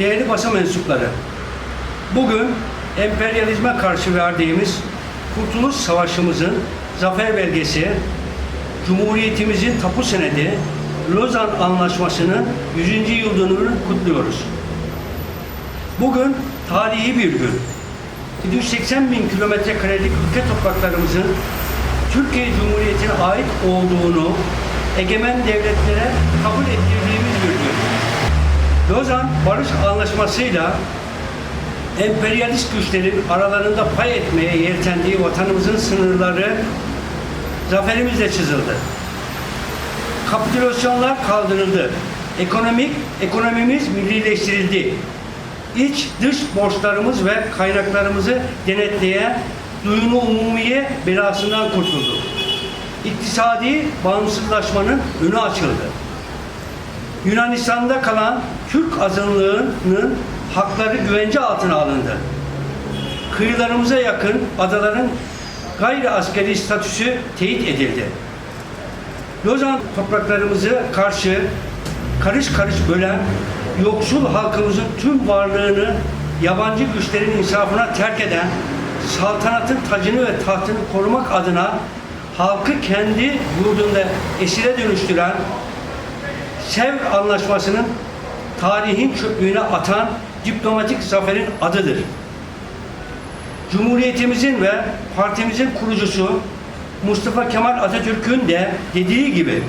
değerli basın mensupları, bugün emperyalizme karşı verdiğimiz Kurtuluş Savaşımızın zafer belgesi, Cumhuriyetimizin tapu senedi, Lozan Anlaşması'nın 100. yıl dönümünü kutluyoruz. Bugün tarihi bir gün. 180 bin kilometre karelik ülke topraklarımızın Türkiye Cumhuriyeti'ne ait olduğunu egemen devletlere kabul ettirdiğimiz bir. Lozan Barış Anlaşması'yla emperyalist güçlerin aralarında pay etmeye yeltendiği vatanımızın sınırları zaferimizle çizildi. Kapitülasyonlar kaldırıldı. Ekonomik ekonomimiz millileştirildi. İç dış borçlarımız ve kaynaklarımızı denetleyen duyunu umumiye belasından kurtuldu. İktisadi bağımsızlaşmanın önü açıldı. Yunanistan'da kalan Türk azınlığının hakları güvence altına alındı. Kıyılarımıza yakın adaların gayri askeri statüsü teyit edildi. Lozan topraklarımızı karşı karış karış bölen yoksul halkımızın tüm varlığını yabancı güçlerin insafına terk eden saltanatın tacını ve tahtını korumak adına halkı kendi yurdunda esire dönüştüren Sevr Anlaşması'nın tarihin çöplüğüne atan diplomatik zaferin adıdır. Cumhuriyetimizin ve partimizin kurucusu Mustafa Kemal Atatürk'ün de dediği gibi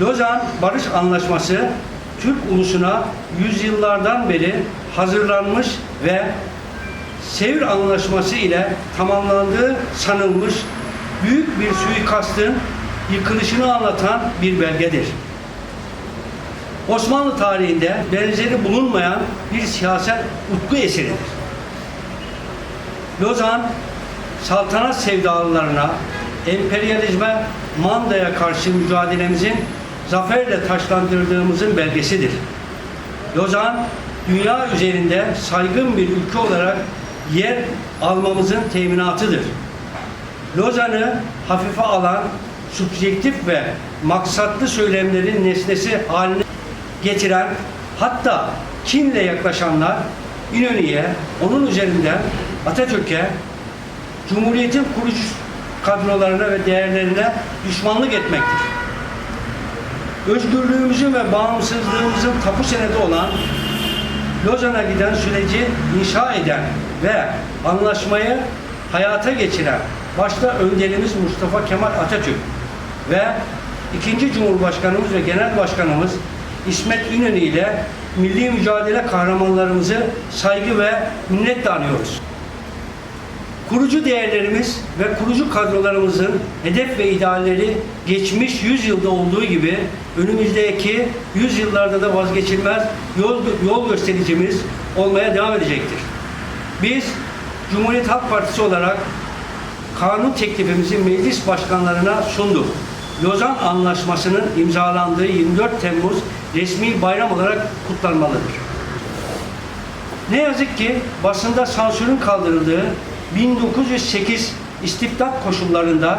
Lozan Barış Anlaşması Türk ulusuna yüzyıllardan beri hazırlanmış ve Sevr Anlaşması ile tamamlandığı sanılmış büyük bir suikastın yıkılışını anlatan bir belgedir. Osmanlı tarihinde benzeri bulunmayan bir siyaset utku eseridir. Lozan, saltanat sevdalılarına, emperyalizme, mandaya karşı mücadelemizin zaferle taşlandırdığımızın belgesidir. Lozan, dünya üzerinde saygın bir ülke olarak yer almamızın teminatıdır. Lozan'ı hafife alan, subjektif ve maksatlı söylemlerin nesnesi haline getiren, hatta kinle yaklaşanlar İnönü'ye, onun üzerinden Atatürk'e, Cumhuriyet'in kurucu kadrolarına ve değerlerine düşmanlık etmektir. Özgürlüğümüzün ve bağımsızlığımızın tapu senedi olan Lozan'a giden süreci inşa eden ve anlaşmayı hayata geçiren başta önderimiz Mustafa Kemal Atatürk ve ikinci Cumhurbaşkanımız ve Genel Başkanımız İsmet İnönü ile milli mücadele kahramanlarımızı saygı ve minnetle anıyoruz. Kurucu değerlerimiz ve kurucu kadrolarımızın hedef ve idealleri geçmiş 100 yılda olduğu gibi önümüzdeki 100 yıllarda da vazgeçilmez yol, yol göstericimiz olmaya devam edecektir. Biz Cumhuriyet Halk Partisi olarak kanun teklifimizi meclis başkanlarına sunduk. Lozan Anlaşması'nın imzalandığı 24 Temmuz resmi bayram olarak kutlanmalıdır. Ne yazık ki basında sansürün kaldırıldığı 1908 istibdat koşullarında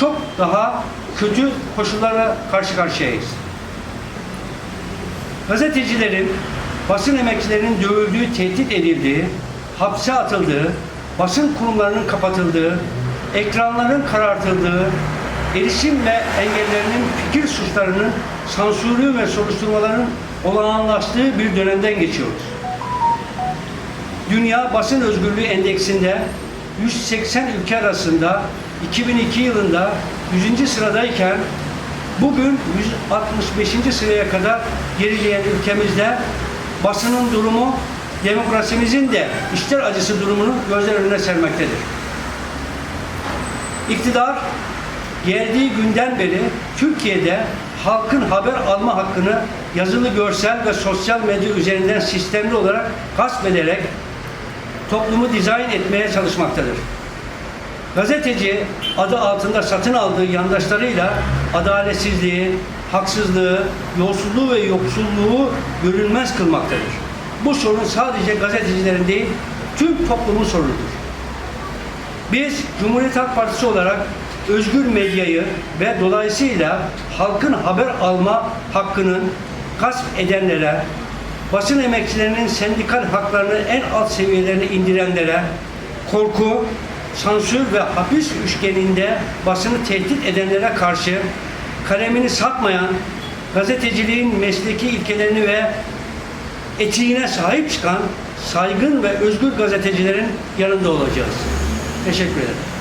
çok daha kötü koşullara karşı karşıyayız. Gazetecilerin, basın emekçilerinin dövüldüğü, tehdit edildiği, hapse atıldığı, basın kurumlarının kapatıldığı, ekranların karartıldığı, erişim ve engellerinin fikir suçlarının sansürlü ve soruşturmaların olağanlaştığı bir dönemden geçiyoruz. Dünya Basın Özgürlüğü Endeksinde 180 ülke arasında 2002 yılında 100. sıradayken bugün 165. sıraya kadar gerileyen ülkemizde basının durumu demokrasimizin de işler acısı durumunu gözler önüne sermektedir. İktidar geldiği günden beri Türkiye'de halkın haber alma hakkını yazılı, görsel ve sosyal medya üzerinden sistemli olarak gasp ederek toplumu dizayn etmeye çalışmaktadır. Gazeteci adı altında satın aldığı yandaşlarıyla adaletsizliği, haksızlığı, yolsuzluğu ve yoksulluğu görünmez kılmaktadır. Bu sorun sadece gazetecilerin değil, tüm toplumun sorunudur. Biz Cumhuriyet Halk Partisi olarak özgür medyayı ve dolayısıyla halkın haber alma hakkının gasp edenlere, basın emekçilerinin sendikal haklarını en alt seviyelerine indirenlere korku, sansür ve hapis üçgeninde basını tehdit edenlere karşı kalemini satmayan, gazeteciliğin mesleki ilkelerini ve etiğine sahip çıkan saygın ve özgür gazetecilerin yanında olacağız. Teşekkür ederim.